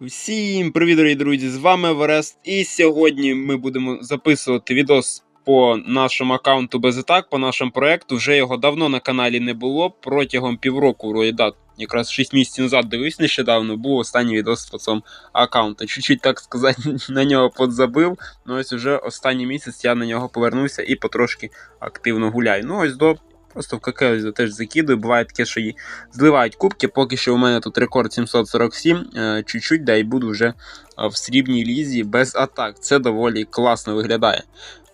Всім привіт, дорогі друзі! З вами Верест. І сьогодні ми будемо записувати відос по нашому аккаунту Безатак, по нашому проекту. Вже його давно на каналі не було. Протягом півроку, да, якраз 6 місяців назад дивився нещодавно, був останній відос по цьому аккаунту. Чуть-чуть, так сказати, на нього подзабив. Ну ось уже останній місяць я на нього повернувся і потрошки активно гуляю. Ну ось до. Просто в КК теж закидую. Буває таке, що її зливають кубки. Поки що у мене тут рекорд 747. Е, чуть-чуть, да і буду вже е, в срібній лізі без атак. Це доволі класно виглядає.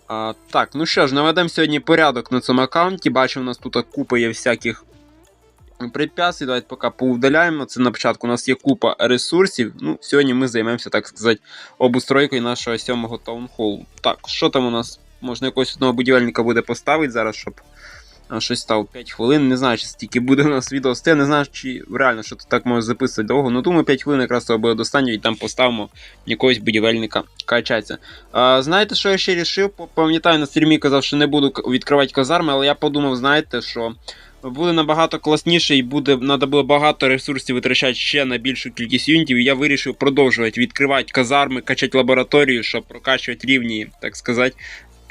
А, Так, ну що ж, наведемо сьогодні порядок на цьому аккаунті. Бачу, у нас тут купа є всяких препятствий. Давайте поки поудаляємо. Це на початку у нас є купа ресурсів. Ну, Сьогодні ми займемося, так сказати, обустройкою нашого сьомого таунхолу. Так, що там у нас? Можна якогось одного будівельника буде поставити зараз, щоб щось стало 5 хвилин. Не знаю, чи стільки буде у нас відео. Я не знаю, чи реально що тут так може записувати довго. Ну думаю, 5 хвилин якраз того буде достатньо і там поставимо якогось будівельника качатися. А, Знаєте, що я ще рішив? Пам'ятаю, на стрімі казав, що не буду відкривати казарми, але я подумав, знаєте, що. Буде набагато класніше і буде треба було багато ресурсів витрачати ще на більшу кількість юнітів. І я вирішив продовжувати відкривати казарми, качати лабораторію, щоб прокачувати рівні, так сказати,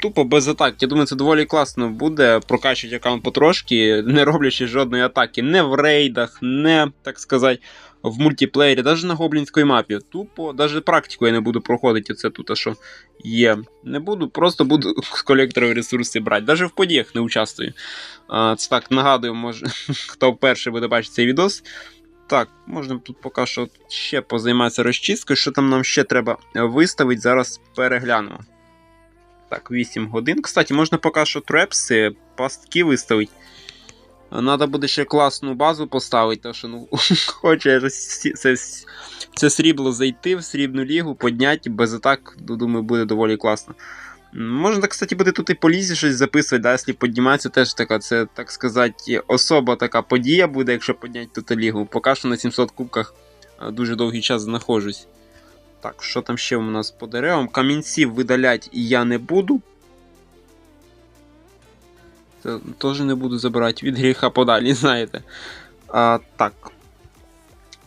тупо без атак. Я думаю, це доволі класно буде прокачувати аккаунт потрошки, не роблячи жодної атаки. Не в рейдах, не, так сказати, в мультиплеєрі, навіть на гоблінській мапі. Тупо, навіть практику я не буду проходити. Це тут, що є. Не буду, просто буду з колекторів ресурси брати. Навіть в подіях не участвую. А, Це так, нагадую, може, хто вперше буде бачити цей відос. Так, можна тут поки що ще позайматися розчисткою. Що там нам ще треба виставити, зараз переглянемо. Так, 8 годин. Кстати, можна поки що трепси, пастки виставити. Надо буде ще класну базу поставити, тому що ну, хоче це, це срібло зайти в срібну лігу, підняти без атак, думаю, буде доволі класно. Можна, кстати, буде тут і по лізі щось записувати, да, якщо підніматися, теж така, це, так сказати, особа така подія буде, якщо підняти тут лігу. Поки що на 700 кубках дуже довгий час знаходжусь. Так, що там ще у нас по деревам? Камінців видаляти я не буду. Теж не буду забирати від гріха подалі, знаєте. А, Так.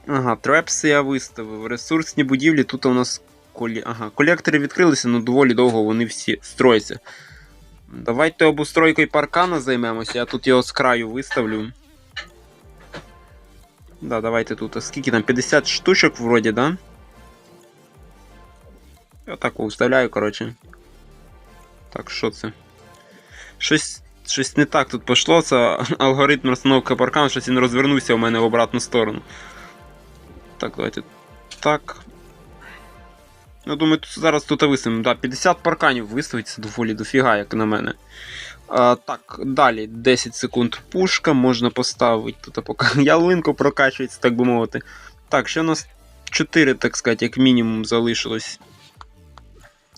Ага, трепси я виставив. Ресурсні будівлі. Тут у нас колі... ага, колектори відкрилися, але доволі довго вони всі строяться. Давайте обустройкою паркана займемося, я тут його з краю виставлю. Да, давайте тут. Скільки там? 50 штучок вроді, да? Я так вставляю, коротше. Так, що це? Щось щось не так тут пішло. Це алгоритм розстановки паркану, щось він розвернувся у мене в обратну сторону. Так, давайте. Так. Ну, думаю, тут зараз тут виставимо. Да, 50 парканів виставиться доволі дофіга, як на мене. А, Так, далі 10 секунд пушка, можна поставити. Тут поки ялинку прокачується, так би мовити. Так, ще у нас 4, так сказати, як мінімум залишилось.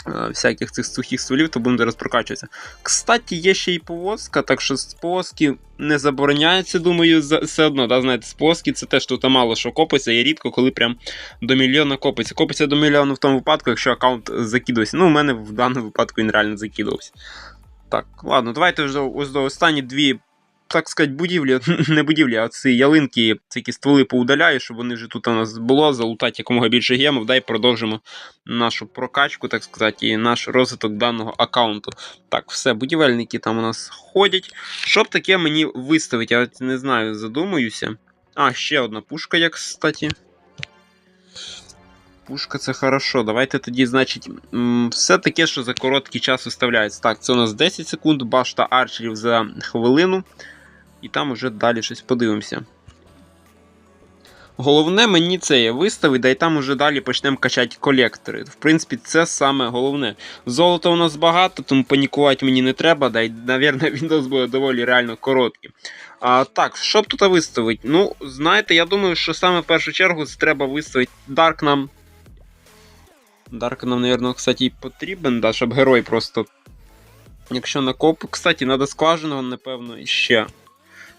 Е, всяких цих сухих стволів, то будемо зараз прокачуватися. Кстати, є ще й повозка, так що з повозки не забороняється, думаю, все одно. да, знаєте, З повозки це теж тут мало що копиться, і рідко, коли прям до мільйона копиться. Копиться до мільйона в тому випадку, якщо аккаунт закидувався. Ну, у мене в даному випадку він реально закидувався. Так, ладно, давайте вже до останні дві так сказати, будівлі, не будівлі, а ці ялинки, такі стволи поудаляю, щоб вони вже тут у нас було, залутати якомога більше гемів, дай продовжимо нашу прокачку, так сказати, і наш розвиток даного аккаунту. Так, все, будівельники там у нас ходять. Що б таке мені виставити? Я не знаю, задумуюся. А, ще одна пушка, як кстати. Пушка це хорошо. Давайте тоді, значить, все таке, що за короткий час виставляється. Так, це у нас 10 секунд, башта арчерів за хвилину і там уже далі щось подивимося. Головне мені це є виставити, да й там уже далі почнемо качати колектори. В принципі, це саме головне. Золота у нас багато, тому панікувати мені не треба, да й, навірно, відео буде доволі реально короткий. А, Так, що б тут виставити? Ну, знаєте, я думаю, що саме в першу чергу це треба виставити Дарк нам. Дарк нам, навірно, кстати, і потрібен, да, щоб герой просто. Якщо на коп, кстати, треба скважину, напевно, ще.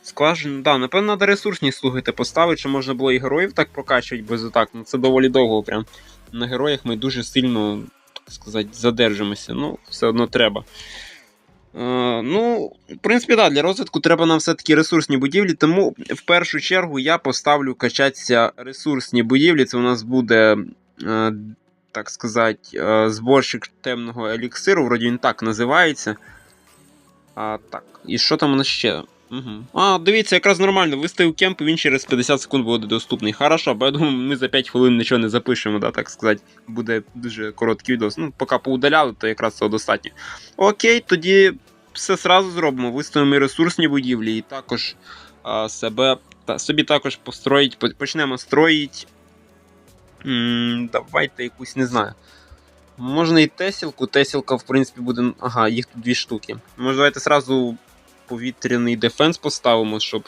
Скважину, да, напевно, треба ресурсні слухайте поставити, що можна було і героїв так прокачувати без атак. Ну це доволі довго прям. На героях ми дуже сильно, так сказати, задержимося. Ну, все одно треба. Е, ну, в принципі, так, для розвитку треба нам все-таки ресурсні будівлі, тому в першу чергу я поставлю качатися ресурсні будівлі. Це у нас буде, е, так сказати, е, зборщик темного еліксиру, вроді він так називається. А, так, і що там у нас ще? Угу. А, дивіться, якраз нормально. Виставив кемп, він через 50 секунд буде доступний. Хорошо, бо я думаю, ми за 5 хвилин нічого не запишемо, да, так сказати. Буде дуже короткий відос. Ну, поки поудаляли, то якраз цього достатньо. Окей, тоді все сразу зробимо. Виставимо і ресурсні будівлі, і також а, себе та, собі також построїть, почнемо строїть. М, давайте якусь, не знаю. Можна і Тесілку. Тесілка, в принципі, буде. Ага, їх тут дві штуки. Може, давайте сразу повітряний дефенс поставимо, щоб.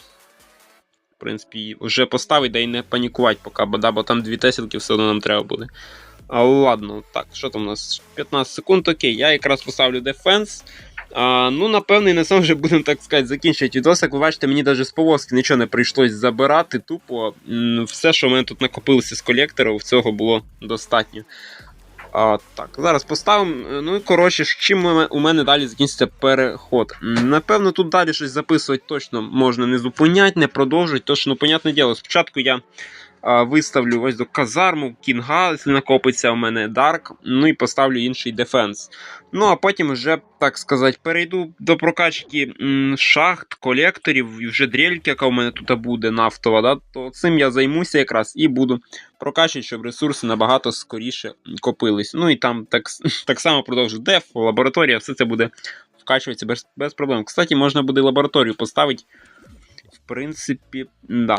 В принципі, вже поставити, да і не панікувати поки, бо, бо там дві тесілки все одно нам треба буде. А, ладно, так, що там у нас? 15 секунд, окей, я якраз поставлю дефенс. А, ну, напевно, і на цьому вже будемо, так сказати, закінчувати відос. Ви бачите, мені навіть з повозки нічого не прийшлось забирати. Тупо все, що в мене тут накопилося з колекторів, цього було достатньо. А, так, зараз поставимо. Е, Ну і коротше, з чим у мене- далі закінчиться переход. Напевно, тут далі щось записувати точно можна не зупиняти, не продовжувати. Тож, ну, понятне діло, спочатку я а, виставлю ось до казарму, кінга, якщо накопиться у мене Дарк, ну і поставлю інший дефенс. Ну, а потім вже, так сказати, перейду до прокачки шахт, колекторів і вже дрельки, яка у мене тут буде нафтова, да, то цим я займуся якраз і буду прокачувати, щоб ресурси набагато скоріше копились. Ну і там так, так само продовжу деф, лабораторія, все це буде вкачуватися без, без проблем. Кстати, можна буде лабораторію поставити. В принципі, да.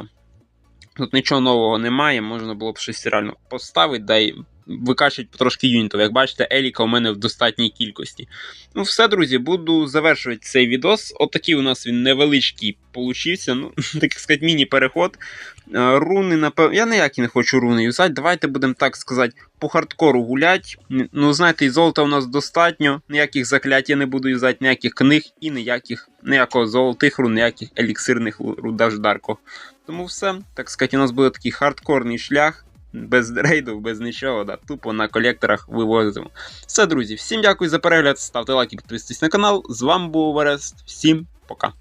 Тут нічого нового немає, можна було б щось реально поставити, да й викачувати потрошки юнітів. Як бачите, Еліка у мене в достатній кількості. Ну, все, друзі, буду завершувати цей відос. Отакий у нас він невеличкий получився. Ну, так сказати, міні-переход. Е, Руни, напевно. Я ніякі не хочу руни юзати. Давайте будемо так сказати, по хардкору гулять. Ну, знаєте, і золота у нас достатньо. Ніяких заклять я не буду юзати, ніяких книг і ніяких, ніякого золотих рун, ніяких еліксирних рун, даже дарко. Тому все, так сказати, у нас буде такий хардкорний шлях. Без рейдів, без нічого, да, тупо на колекторах вивозимо. Все, друзі, всім дякую за перегляд. Ставте лайки, підписуйтесь на канал. З вами був Орест. Всім пока.